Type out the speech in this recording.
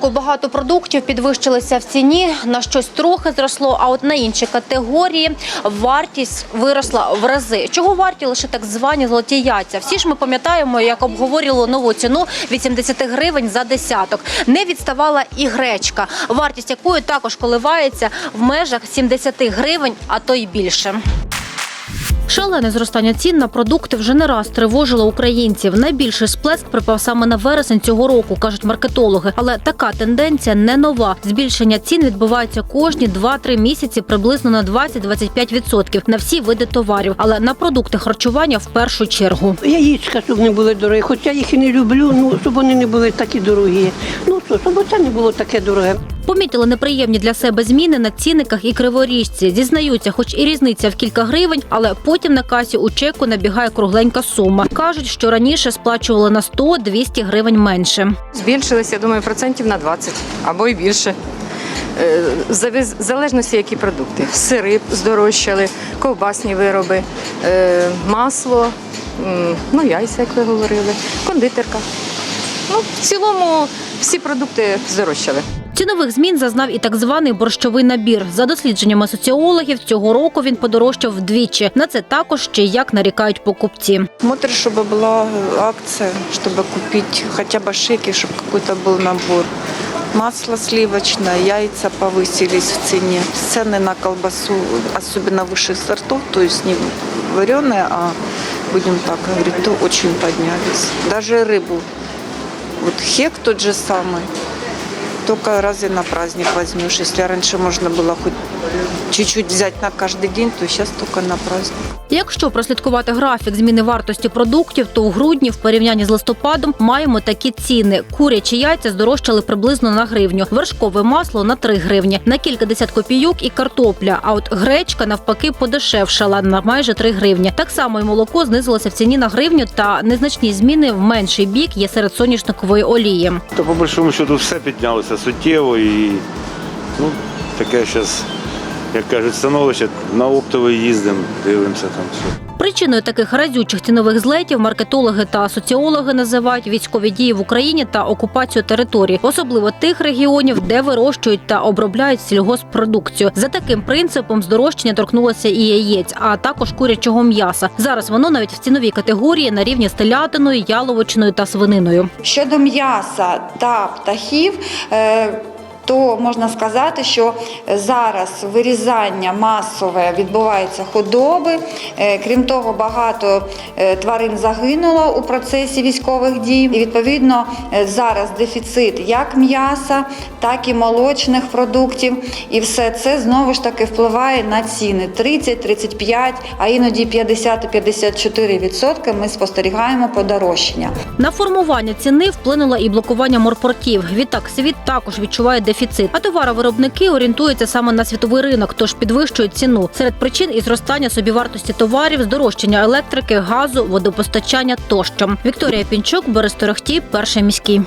року багато продуктів підвищилися в ціні, на щось трохи зросло, а от на інші категорії вартість виросла в рази. Чого варті лише так звані золоті яйця? Всі ж ми пам'ятаємо, як обговорювали нову ціну 80 гривень за десяток. Не відставала і гречка, вартість якої також коливається в межах 70 гривень, а то й більше. Шалене зростання цін на продукти вже не раз тривожило українців. Найбільший сплеск припав саме на вересень цього року, кажуть маркетологи. Але така тенденція не нова. Збільшення цін відбувається кожні 2-3 місяці приблизно на 20-25% на всі види товарів, але на продукти харчування в першу чергу. Яєчка, щоб не були дорогі, хоч я їх і не люблю, ну щоб вони не були такі дорогі. Ну що, щоб це не було таке дороге. Помітили неприємні для себе зміни на цінниках і криворіжці. Зізнаються, хоч і різниця в кілька гривень, але потім на касі у чеку набігає кругленька сума. кажуть, що раніше сплачували на 100-200 гривень менше. Збільшилися, я думаю, процентів на 20 або й більше. Е, В залежності, які продукти. Сири здорожчали, ковбасні вироби, е, масло, ну, яйця, як ви говорили, кондитерка. Ну, в цілому всі продукти здорожчали. Цінових змін зазнав і так званий борщовий набір. За дослідженнями соціологів, цього року він подорожчав вдвічі. На це також ще й як нарікають покупці. Смотришь, чтобы была акция, чтобы купить хотя бы шеки, чтобы какой-то был набор. Масло сливочное, яйца повысились в цене. Цены на колбасу, особенно высших сортов, то есть не вареные, а будем так говорить, то очень поднялись. Даже рыбу. Вот хек тот же самый. Только разве на праздник возьмешь. Если раньше можно было хоть чуть-чуть взять на каждый день, то сейчас только на праздник. Якщо прослідкувати графік зміни вартості продуктів, то у грудні в порівнянні з листопадом маємо такі ціни: курячі яйця здорожчали приблизно на гривню, вершкове масло на 3 гривні, на кілька десят копійок і картопля. А от гречка навпаки подешевшала на майже 3 гривні. Так само і молоко знизилося в ціні на гривню, та незначні зміни в менший бік є серед соняшникової олії. Та по большому счету все піднялося суттєво і ну, таке зараз, як кажуть, становище на оптовий їздимо, дивимося там все. Причиною таких разючих цінових злетів маркетологи та соціологи називають військові дії в Україні та окупацію територій, особливо тих регіонів, де вирощують та обробляють сільгоспродукцію. За таким принципом здорожчання торкнулося і яєць, а також курячого м'яса. Зараз воно навіть в ціновій категорії на рівні з телятиною, яловичиною та свининою. Щодо м'яса та птахів, е, то можна сказати, що зараз вирізання масове відбувається худоби. Е, Крім того, багато е, тварин загинуло у процесі військових дій. І відповідно е, зараз дефіцит як м'яса, так і молочних продуктів. І все це знову ж таки впливає на ціни 30, 35, а іноді 50 і 54 відсотки. Ми спостерігаємо подорожчання. На формування ціни вплинуло і блокування морпортів. Відтак світ також відчуває дефіцит. А товаровиробники орієнтуються саме на світовий ринок, тож підвищують ціну. Серед причин і зростання собівартості товарів, здорожчання електрики, газу, водопостачання тощо. Вікторія Пінчук, Борис Торохтій, перший міський.